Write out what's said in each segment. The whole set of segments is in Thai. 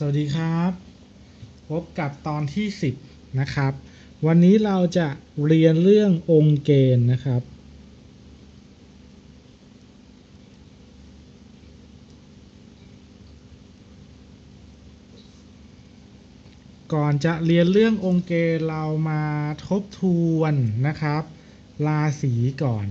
สวัสดีครับ พบกับตอนที่ 10 นะครับ วันนี้เราจะเรียนเรื่ององค์เกณฑ์นะครับ ก่อนจะเรียนเรื่ององค์เกณฑ์เรามาทบทวนนะครับ ราศีก่อน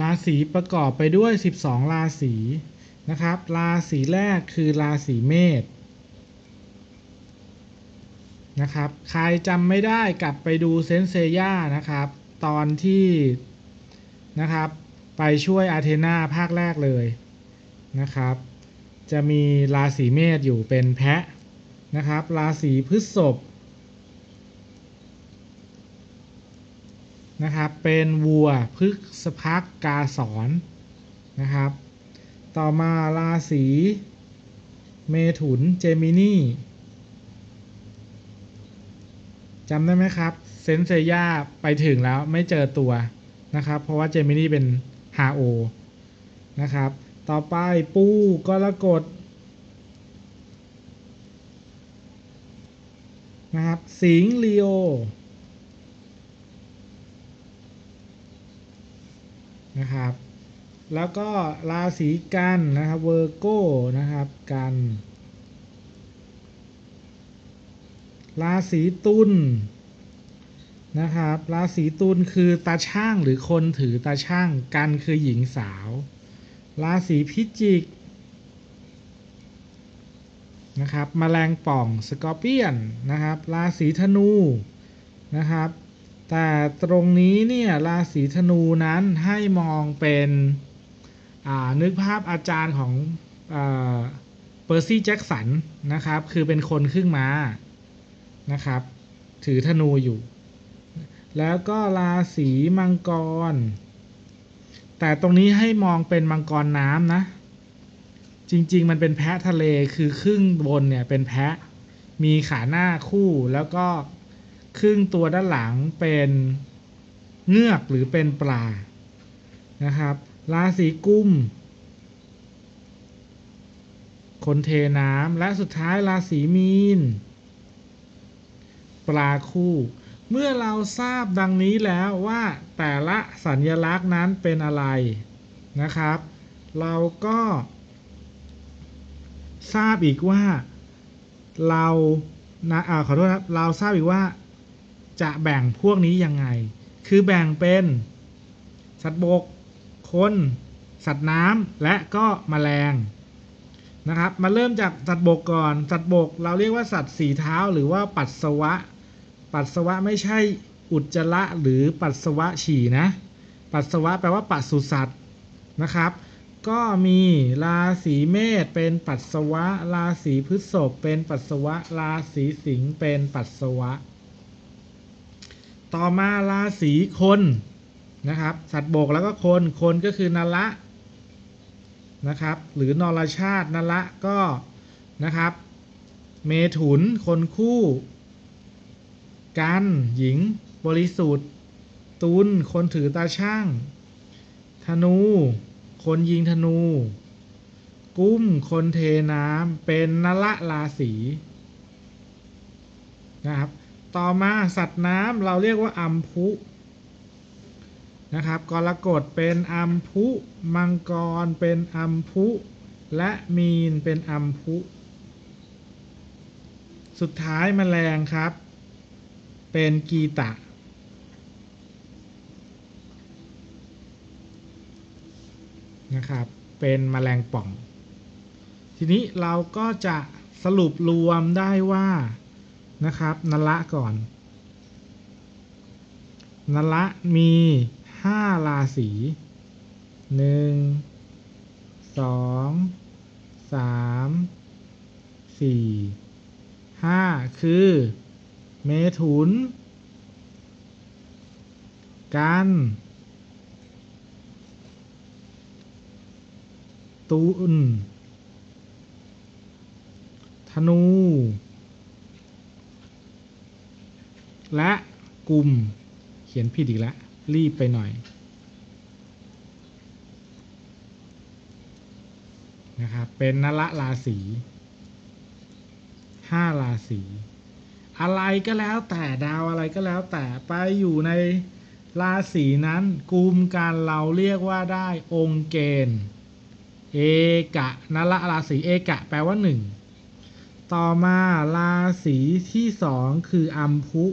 ราศีประกอบไปด้วย 12 ราศีนะครับ ราศีแรกคือราศีเมษนะครับ ใครจำไม่ได้กลับไปดูเซนเซย่านะครับ ตอนที่นะครับไปช่วยอาเทนาภาคแรกเลยนะครับ จะมีราศีเมษอยู่เป็นแพะนะครับ ราศีพฤษภ นะครับเป็นวัวพฤกษพักกาสอนนะครับ ต่อมาราศีเมถุนเจมินีจำได้ไหมครับเซนเซย่าไปถึงแล้วไม่เจอตัวนะครับ เพราะว่าเจมินีเป็นฮาโอนะครับ ต่อไปปูกรกฎนะครับสิงห์ลีโอ นะครับ แล้วก็ราศีกันนะครับเวอร์โก้นะครับกันราศีตุลนะครับ ราศีตุลคือตาช่างหรือคนถือตาช่างกันคือหญิงสาว ราศีพิจิกนะครับมแมลงป่องสกอร์เปียนนะครับ ราศีธนูนะครับ แต่ตรงนี้เนี่ยราศีธนูนั้นให้มองเป็นนึกภาพอาจารย์ของเปอร์ซี่แจ็คสันนะครับ คือเป็นคนครึ่งม้านะครับ ถือธนูอยู่ แล้วก็ราศีมังกร แต่ตรงนี้ให้มองเป็นมังกรน้ำนะ จริง ๆ มันเป็นแพะทะเลคือครึ่งบนเนี่ยเป็นแพะมีขาหน้าคู่แล้วก็ ครึ่งตัวด้านหลังเป็นเงือกหรือเป็นปลานะครับ ราศีกุม คนเทน้ำและสุดท้ายราศีมีน ปลาคู่ เมื่อเราทราบดังนี้แล้วว่าแต่ละสัญลักษณ์นั้นเป็นอะไรนะครับ เราก็ ทราบอีกว่าเรานะอ่าขอโทษครับ เราทราบอีกว่า จะแบ่งพวกนี้ยังไง คือแบ่งเป็นสัตว์บก คน สัตว์น้ำและก็มแมลงนะครับ มาเริ่มจากสัตว์บกก่อน สัตว์บก เราเรียกว่าสัตว์สีเท้าหรือว่าปัสสาวะ ปัสสาวะไม่ใช่อุจจาระหรือปัสสาวะฉี่นะ ปัสสาวะแปลว่าปัสสุสัตว์นะครับ ก็มีราศีเมษเป็นปัสสาวะ ราศีพฤษภเป็นปัสสาวะ ราศีสิงห์เป็นปัสสาวะ ต่อมาราศีคนนะครับ สัตว์บกแล้วก็คน คนก็คือนละนะครับ หรือนรชาตินละก็นะครับ เมถุน คนคู่ กัน หญิง บริสุทธิ์ ตุลคนถือตาช่าง ธนู คนยิงธนู กุ้ม คนเทน้ำเป็นนละราศีนะครับ ต่อมาสัตว์น้ำเราเรียกว่าอัมพุนะครับกรกฎเป็นอัมพุ มังกรเป็นอัมพุ และมีนเป็นอัมพุ สุดท้ายมแมลงครับ เป็นกีตะ นะครับ เป็นมแมลงป่อง ทีนี้เราก็จะสรุปรวมได้ว่า นะครับนละก่อนนละมีห้าราศีหนึ่งสองสามสี่ห้าคือ เมถุน กัน ตุนธนู และกลุ่มเขียนผิดอีกแล้ว รีบไปหน่อยนะครับเป็นนละราศีห้าราศีอะไรก็แล้วแต่ดาวอะไรก็แล้วแต่ไปอยู่ในราศีนั้นกลุ่มการเราเรียกว่าได้องค์เกณฑ์เอกะนละราศีเอกะ แปลว่าหนึ่งต่อมาราศีที่สองคืออัมพุ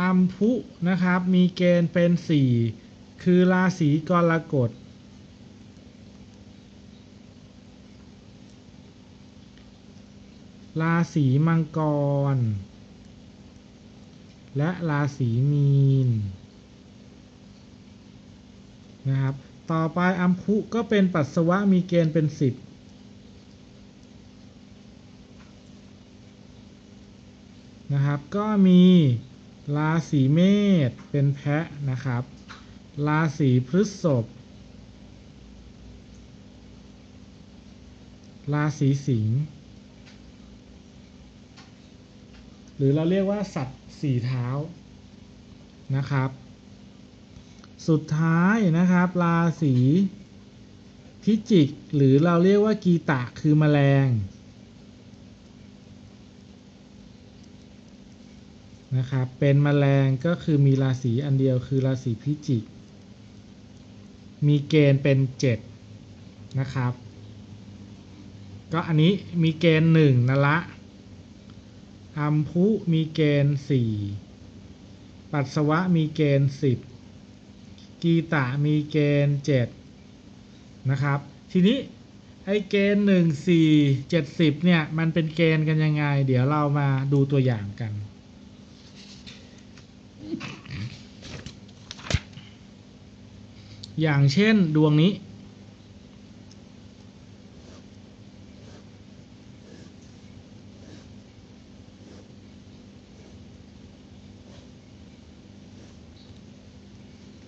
อัมพุนะครับ มีเกณฑ์เป็นสี่คือราศีกรกฎราศีมังกร และราศีมีนนะครับ ต่อไปอัมพุก็เป็นปัสสาวะมีเกณฑ์เป็นสิบนะครับ ก็มี ราศีเมษเป็นแพะนะครับ ราศีพฤษภ ราศีสิงห์ หรือเราเรียกว่าสัตว์สี่เท้านะครับ สุดท้ายนะครับ ราศีพิจิก หรือเราเรียกว่ากีตะคือแมลง นะครับเป็นแมลงก็คือมีราศีอันเดียวคือราศีพิจิก มีเกณฑ์เป็นเจ็ดนะครับ ก็อันนี้มีเกณฑ์หนึ่งนั่นละอัมพุมีเกณฑ์สี่ปัสสาวะมีเกณฑ์สิบกีตะมีเกณฑ์เจ็ดนะครับ ทีนี้ไอ้เกณฑ์หนึ่งสี่เจ็ดสิบเนี่ย มันเป็นเกณฑ์กันยังไง เดี๋ยวเรามาดูตัวอย่างกัน อย่างเช่นดวงนี้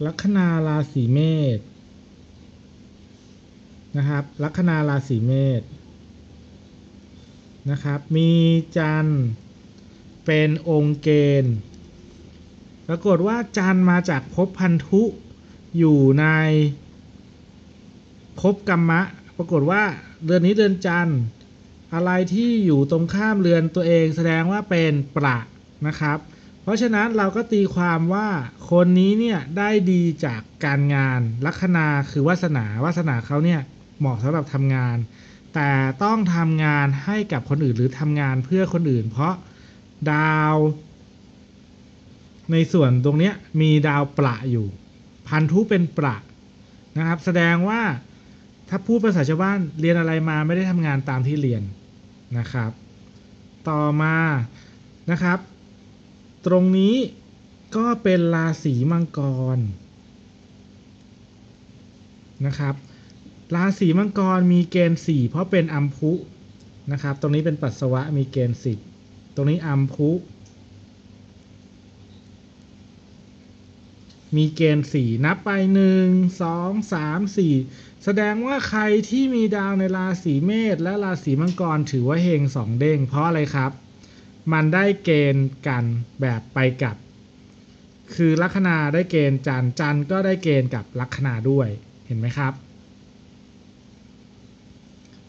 ลัคนาราศีเมษนะครับ ลัคนาราศีเมษนะครับ มีจันทร์เป็นองค์เกณฑ์ ปรากฏว่าจันทร์มาจากภพพันธุ อยู่ในภพกรรมะ ปรากฏว่าเดือนนี้เดือนจันทร์ อะไรที่อยู่ตรงข้ามเรือนตัวเองแสดงว่าเป็นประนะครับ เพราะฉะนั้นเราก็ตีความว่าคนนี้เนี่ยได้ดีจากการงาน ลัคนาคือวาสนาวาสนาเขาเนี่ยเหมาะสำหรับทำงาน แต่ต้องทำงานให้กับคนอื่นหรือทำงานเพื่อคนอื่น เพราะดาว ในส่วนตรงนี้มีดาวประอยู่ พันธุเป็นประนะครับ แสดงว่าถ้าพูดภาษาชาวบ้านเรียนอะไรมาไม่ได้ทำงานตามที่เรียนนะครับ ต่อมานะครับ ตรงนี้ก็เป็นราศีมังกรนะครับ ราศีมังกรมีเกณฑ์4เพราะเป็นอัมพุนะครับ ตรงนี้เป็นปัสสาวะมีเกณฑ์10ตรงนี้อัมพุ มีเกณฑ์4นับไป 1 2 3 4 แสดงว่าใครที่มีดาวในราศีเมษและราศีมังกรถือว่าเฮงสองเด้งเพราะอะไรครับ มันได้เกณฑ์กันแบบไปกับ คือลัคนาได้เกณฑ์จันจันก็ได้เกณฑ์กับลัคนาด้วยเห็นไหมครับ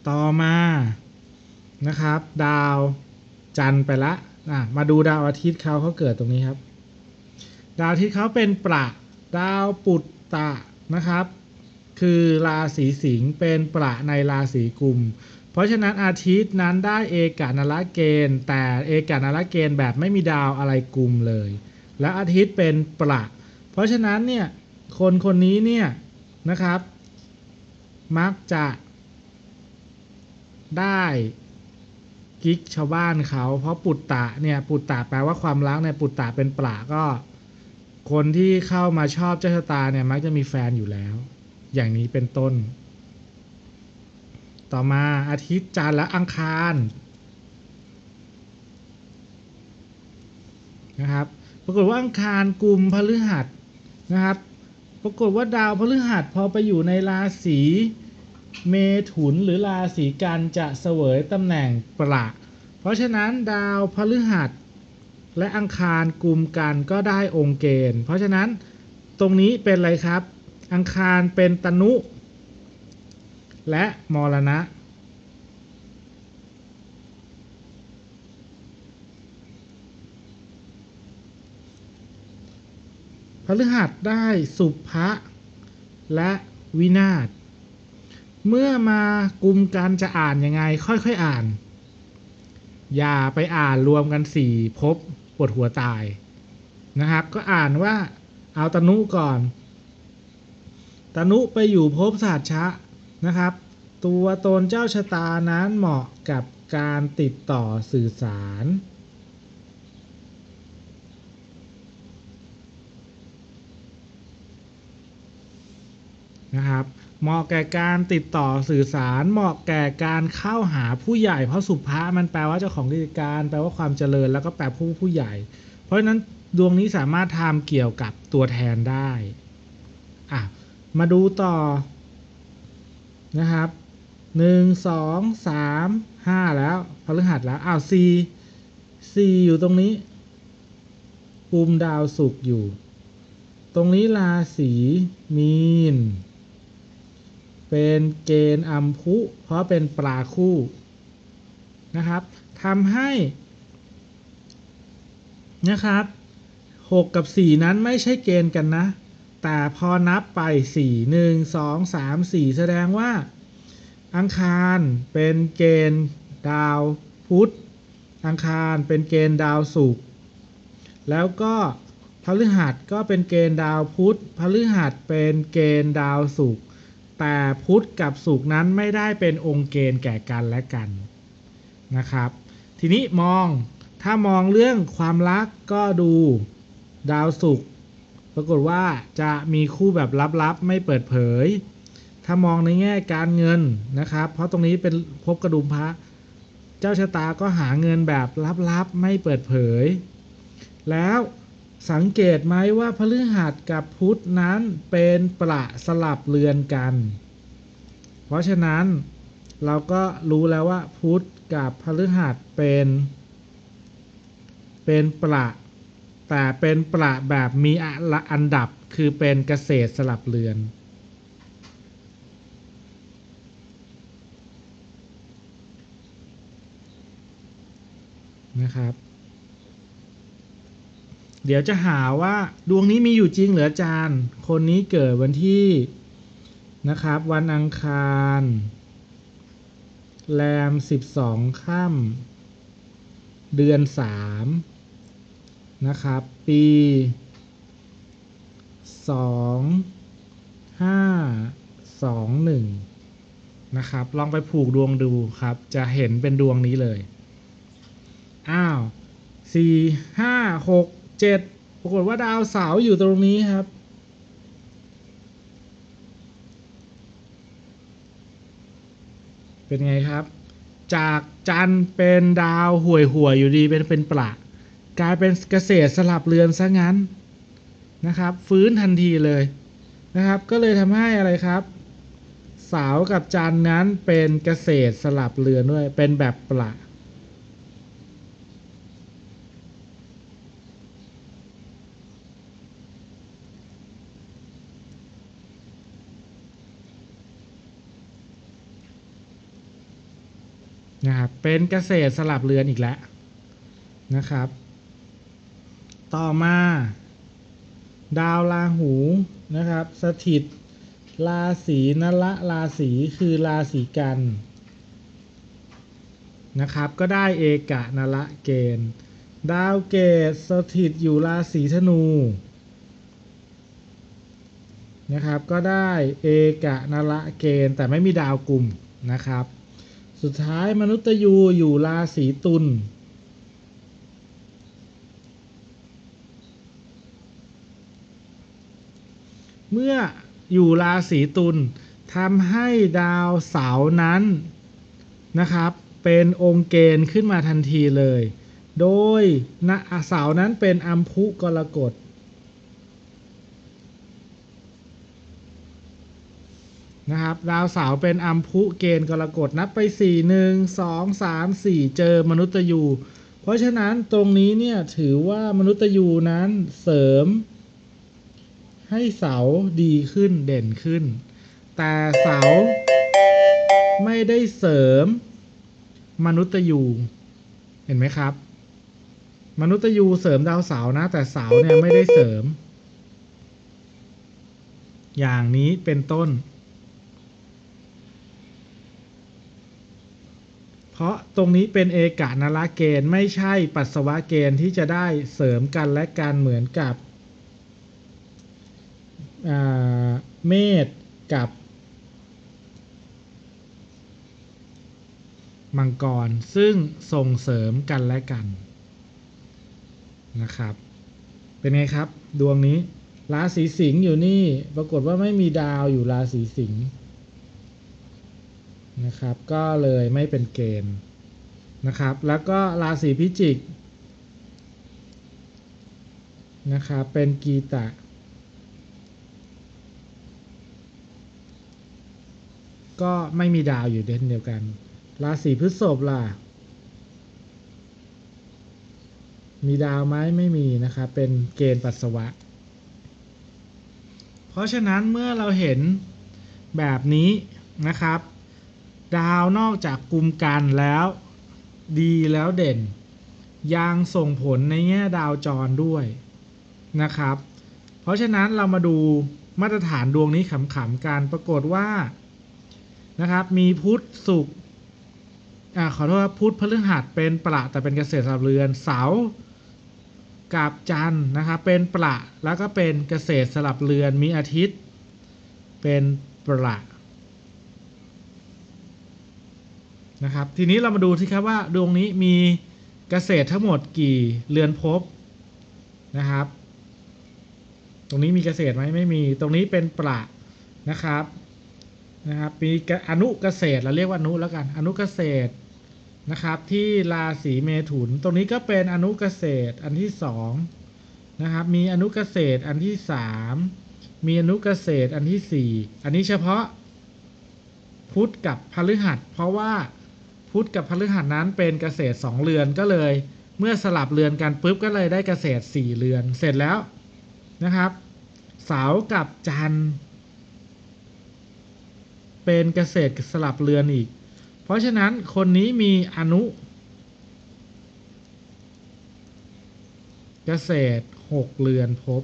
ต่อมานะครับ ดาวจันไปละะมาดูดาวอาทิตย์เขาเขาเกิดตรงนี้ครับ ดาวทิตย์เขาเป็นประดาวปุตตะนะครับ คือราศีสิงห์เป็นประในราศีกุม เพราะฉะนั้นอาทิตย์นั้นได้เอกานละเกณฑ์ แต่เอกานละเกณฑ์แบบไม่มีดาวอะไรกุมเลย และอาทิตย์เป็นประเพราะฉะนั้นเนี่ยคนคนนี้เนี่ยนะครับ มักจะได้กิ๊กชาวบ้านเขา เพราะปุตตะเนี่ยปุตตะแปลว่าความรักเนี่ยปุตตะเป็นประก็ คนที่เข้ามาชอบเจ้าชะตาเนี่ยมักจะมีแฟนอยู่แล้ว อย่างนี้เป็นต้น ต่อมาอาทิตย์จันทร์และอังคารนะครับ ปรากฏว่าอังคารกลุ่มพฤหัสนะครับ ปรากฏว่าดาวพฤหัสพอไปอยู่ในราศีเมถุนหรือราศีกันจะเสวยตำแหน่งประ เพราะฉะนั้นดาวพฤหัส และอังคารกลุ่มกันก็ได้องค์เกณฑ์ เพราะฉะนั้นตรงนี้เป็นอะไรครับ อังคารเป็นตนุ และมรณะ พฤหัสได้สุภะและวินาศเมื่อมากลุ่มกันจะอ่านยังไง ค่อยๆอ่าน อย่าไปอ่านรวมกันสี่พป วดหัวตายนะครับ ก็อ่านว่าเอาตนุก่อน ตนุไปอยู่ภพศาสตร์ชะนะครับ ตัวตนเจ้าชะตานั้นเหมาะกับการติดต่อสื่อสาร นะครับ เหมาะแก่การติดต่อสื่อสาร เหมาะแก่การเข้าหาผู้ใหญ่ เพราะสุภามันแปลว่าเจ้าของกิจการ แปลว่าความเจริญ แล้วก็แปลผู้ผู้ใหญ่ เพราะฉะนั้นดวงนี้สามารถทำเกี่ยวกับตัวแทนได้อะมาดูต่อนะครับหนึ่งสองสามห้าแล้วพฤหัสแล้วอ้าวสี่สี่อยู่ตรงนี้กุมดาวศุกอยู่ ตรงนี้ราศีมีน เป็นเกณฑ์อัมพุ เพราะเป็นปลาคู่นะครับทำให้นะครับหกกับสี่นั้นไม่ใช่เกณฑ์กันนะ แต่พอนับไปสี่หนึ่งสองสามสี่แสดงว่า อังคารเป็นเกณฑ์ดาวพุธ อังคารเป็นเกณฑ์ดาวศุกร์ แล้วก็พฤหัสก็เป็นเกณฑ์ดาวพุธ พฤหัสเป็นเกณฑ์ดาวศุกร์ แต่พุทธกับศุกนั้นไม่ได้เป็นองค์เกณฑ์แก่กันและกันนะครับ ทีนี้มองถ้ามองเรื่องความรักก็ดูดาวศุกปรากฏว่าจะมีคู่แบบลับๆ ไม่เปิดเผย ถ้ามองในแง่การเงินนะครับ เพราะตรงนี้เป็นภพกระดุมพระ เจ้าชะตาก็หาเงินแบบลับๆ ไม่เปิดเผย แล้ว สังเกตไหมว่าพฤหัสกับพุธนั้นเป็นประสลับเรือนกัน เพราะฉะนั้นเราก็รู้แล้วว่าพุธกับพฤหัสเป็น เป็นประ แต่เป็นประแบบมีอันดับคือเป็นเกษตรสลับเรือน นะครับ เดี๋ยวจะหาว่าดวงนี้มีอยู่จริงเหรืออาจารย์ คนนี้เกิดวันที่นะครับ วันอังคาร แรม 12ค่ำเดือน 3 นะครับ ปี 2 5 2 1 นะครับ ลองไปผูกดวงดูครับ จะเห็นเป็นดวงนี้เลย อ้าวสี่ห้าหก เจ็ดปรากฏว่าดาวเสาร์อยู่ตรงนี้ครับ เป็นไงครับ จากจันเป็นดาวห่วยห่วยอยู่ดีเป็นเป็นประกลายเป็นเกษตรสลับเรือนซะงั้นนะครับ ฟื้นทันทีเลยนะครับ ก็เลยทำให้อะไรครับสาร์กับจันนั้นเป็นเกษตรสลับเรือนด้วย เป็นแบบประ นะครับเป็นเกษตรสลับเรือนอีกแล้วนะครับ ต่อมา ดาวราหูนะครับ สถิต ราศีนละราศีคือราศีกันนะครับ ก็ได้เอกะนละเกณฑ์ ดาวเกตสถิตอยู่ราศีธนูนะครับ ก็ได้เอกะนละเกณฑ์แต่ไม่มีดาวกลุ่มนะครับ สุดท้ายมนุษย์ยูอยู่ราศีตุลเมื่ออยู่ราศีตุลทำให้ดาวเสาร์นั้นนะครับ เป็นองค์เกณฑ์ขึ้นมาทันทีเลย โดยณเสาร์นั้นเป็นอัมพุกรกฎ นะครับ ดาวเสาเป็นอัมพุเกณฑ์กรกฎนับไป 4 1 2 3 4 เจอมนุษย์ยูเพราะฉะนั้นตรงนี้เนี่ยถือว่ามนุษย์ยูนั้นเสริม ให้เสาดีขึ้นเด่นขึ้น แต่เสาไม่ได้เสริมมนุษย์ยูเห็นไหมครับ มนุษย์ยูเสริมดาวเสานะ แต่เสาเนี่ยไม่ได้เสริม อย่างนี้เป็นต้น เพราะตรงนี้เป็นเอกานาราเกณฑ์ไม่ใช่ปัสสาวะเกณฑ์ที่จะได้เสริมกันและกันเหมือนกับเมษกับ มังกร ซึ่งส่งเสริมกันและกันนะครับ เป็นไงครับ ดวงนี้ราศีสิงห์อยู่นี่ ปรากฏว่าไม่มีดาวอยู่ราศีสิงห์ นะครับ ก็เลยไม่เป็นเกณฑ์นะครับ แล้วก็ราศีพิจิกนะครับเป็นกีตะ ก็ไม่มีดาวอยู่เด่นเดียวกัน ราศีพฤษภล่ะ มีดาวไหมไม่มีนะครับ เป็นเกณฑ์ปัสสาวะ เพราะฉะนั้นเมื่อเราเห็นแบบนี้นะครับ ดาวนอกจากกลุ่มกันแล้วดีแล้วเด่น ยังส่งผลในแง่ดาวจรด้วยนะครับ เพราะฉะนั้นเรามาดูมาตรฐานดวงนี้ขำๆกันปรากฏว่านะครับมีพุธศุกร์อ่าขอโทษครับพุธพฤหัสเป็นประแต่เป็นเกษตรสลับเรือนเสากับจันนะครับเป็นประแล้วก็เป็นเกษตรสลับเรือนมีอาทิตย์ เป็นประ นะครับ ทีนี้เรามาดูที่ครับว่าดวงนี้มีเกษตรทั้งหมดกี่เรือนภพนะครับ ตรงนี้มีเกษตรไหมไม่มี ตรงนี้เป็นประนะครับนะครับมีอนุเกษตรเราเรียกว่าอนุแล้วกัน อนุเกษตรนะครับ ที่ราศีเมถุน ตรงนี้ก็เป็นอนุเกษตรอันที่สองนะครับ มีอนุเกษตรอันที่สามมีอนุเกษตรอันที่สี่อันนี้เฉพาะพุธกับพฤหัส เพราะว่า พุธกับพฤหัสนั้นเป็นเกษตรสองเรือนก็เลย เมื่อสลับเรือนกันปุ๊บก็เลยได้เกษตรสี่เรือนเสร็จแล้วนะครับเสาร์กับจันทร์เป็นเกษตรสลับเรือนอีก เพราะฉะนั้นคนนี้มีอนุ เกษตรหกเรือนพบ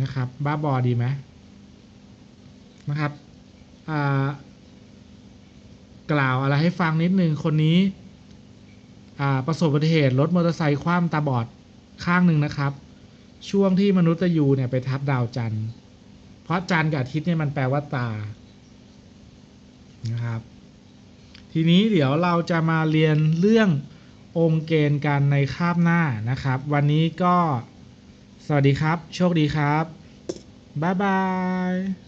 นะครับ บ้าบอดีไหมนะครับ กล่าวอะไรให้ฟังนิดนึงคนนี้ประสบอุบัติเหตุรถมอเตอร์ไซค์คว่ำตาบอดข้างหนึ่งนะครับ ช่วงที่มนุษย์ยูเนี่ยไปทับดาวจันทร์ เพราะจันทร์กับอาทิตย์เนี่ยมันแปลว่าตานะครับ ทีนี้เดี๋ยวเราจะมาเรียนเรื่ององค์เกณฑ์กันในคาบหน้านะครับ วันนี้ก็สวัสดีครับ โชคดีครับ บ๊ายบาย